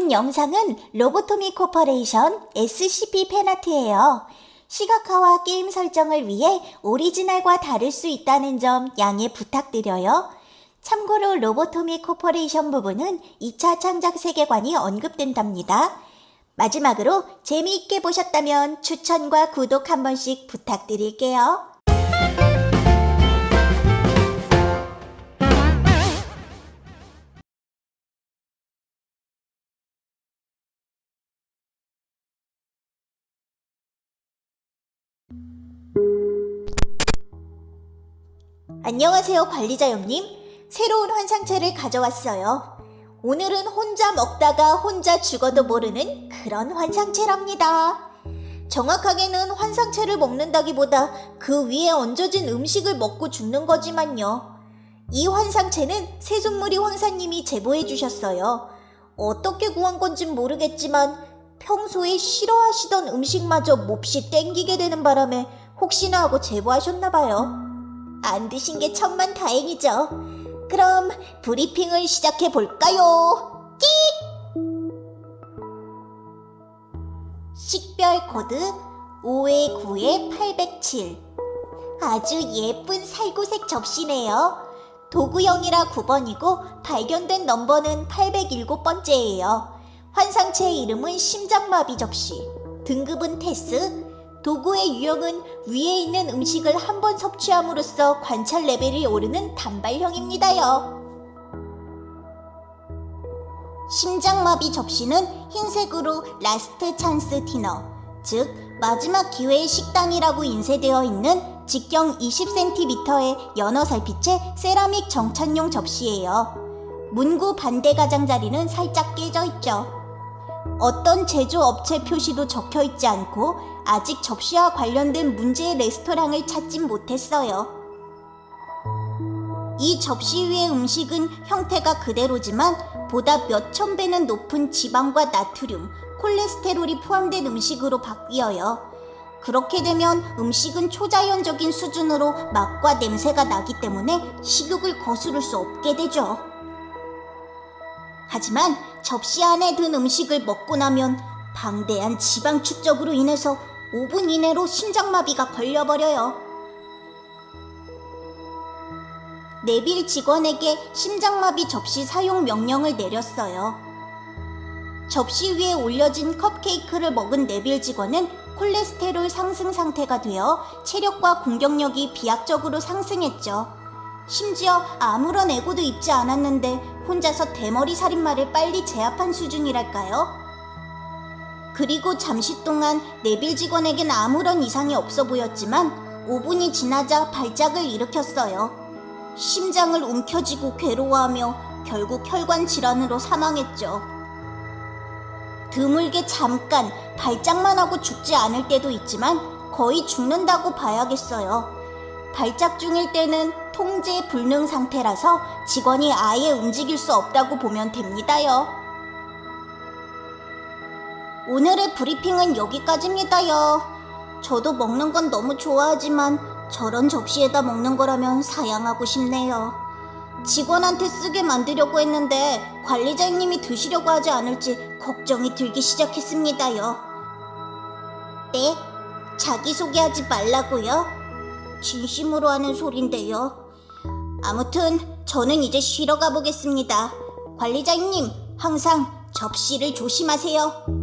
본 영상은 로보토미 코퍼레이션 SCP 팬아트예요. 시각화와 게임 설정을 위해 오리지널과 다를 수 있다는 점 양해 부탁드려요. 참고로 로보토미 코퍼레이션 부분은 2차 창작 세계관이 언급된답니다. 마지막으로 재미있게 보셨다면 추천과 구독 한 번씩 부탁드릴게요. 안녕하세요, 관리자 형님. 새로운 환상체를 가져왔어요. 오늘은 혼자 먹다가 혼자 죽어도 모르는 그런 환상체랍니다. 정확하게는 환상체를 먹는다기보다 그 위에 얹어진 음식을 먹고 죽는 거지만요. 이 환상체는 새순무리 황사님이 제보해 주셨어요. 어떻게 구한 건진 모르겠지만 평소에 싫어하시던 음식마저 몹시 땡기게 되는 바람에 혹시나 하고 제보하셨나 봐요. 안 드신 게 천만 다행이죠. 그럼 브리핑을 시작해 볼까요? 끽! 식별 코드 5의 9의 807. 아주 예쁜 살구색 접시네요. 도구형이라 9번이고 발견된 넘버는 807번째예요. 환상체의 이름은 심장마비 접시. 등급은 테스. 도구의 유형은 위에 있는 음식을 한 번 섭취함으로써 관찰 레벨이 오르는 단발형입니다요. 심장마비 접시는 흰색으로 라스트 찬스 디너, 즉 마지막 기회의 식단이라고 인쇄되어 있는 직경 20cm의 연어 살빛의 세라믹 정찬용 접시예요. 문구 반대 가장자리는 살짝 깨져 있죠. 어떤 제조업체 표시도 적혀 있지 않고 아직 접시와 관련된 문제의 레스토랑을 찾진 못했어요. 이 접시 위의 음식은 형태가 그대로지만 보다 몇천 배는 높은 지방과 나트륨, 콜레스테롤이 포함된 음식으로 바뀌어요. 그렇게 되면 음식은 초자연적인 수준으로 맛과 냄새가 나기 때문에 식욕을 거스를 수 없게 되죠. 하지만 접시 안에 든 음식을 먹고 나면 방대한 지방 축적으로 인해서 5분 이내로 심장마비가 걸려버려요. 네빌 직원에게 심장마비 접시 사용 명령을 내렸어요. 접시 위에 올려진 컵케이크를 먹은 네빌 직원은 콜레스테롤 상승 상태가 되어 체력과 공격력이 비약적으로 상승했죠. 심지어 아무런 애고도 입지 않았는데 혼자서 대머리 살인마를 빨리 제압한 수준이랄까요? 그리고 잠시 동안 네빌 직원에겐 아무런 이상이 없어 보였지만 5분이 지나자 발작을 일으켰어요. 심장을 움켜쥐고 괴로워하며 결국 혈관 질환으로 사망했죠. 드물게 잠깐 발작만 하고 죽지 않을 때도 있지만 거의 죽는다고 봐야겠어요. 발작 중일 때는 통제 불능 상태라서 직원이 아예 움직일 수 없다고 보면 됩니다요. 오늘의 브리핑은 여기까지입니다요. 저도 먹는 건 너무 좋아하지만 저런 접시에다 먹는 거라면 사양하고 싶네요. 직원한테 쓰게 만들려고 했는데 관리자님이 드시려고 하지 않을지 걱정이 들기 시작했습니다요. 네? 자기소개하지 말라고요? 진심으로 하는 소린데요. 아무튼 저는 이제 쉬러 가보겠습니다. 관리자님, 항상 접시를 조심하세요.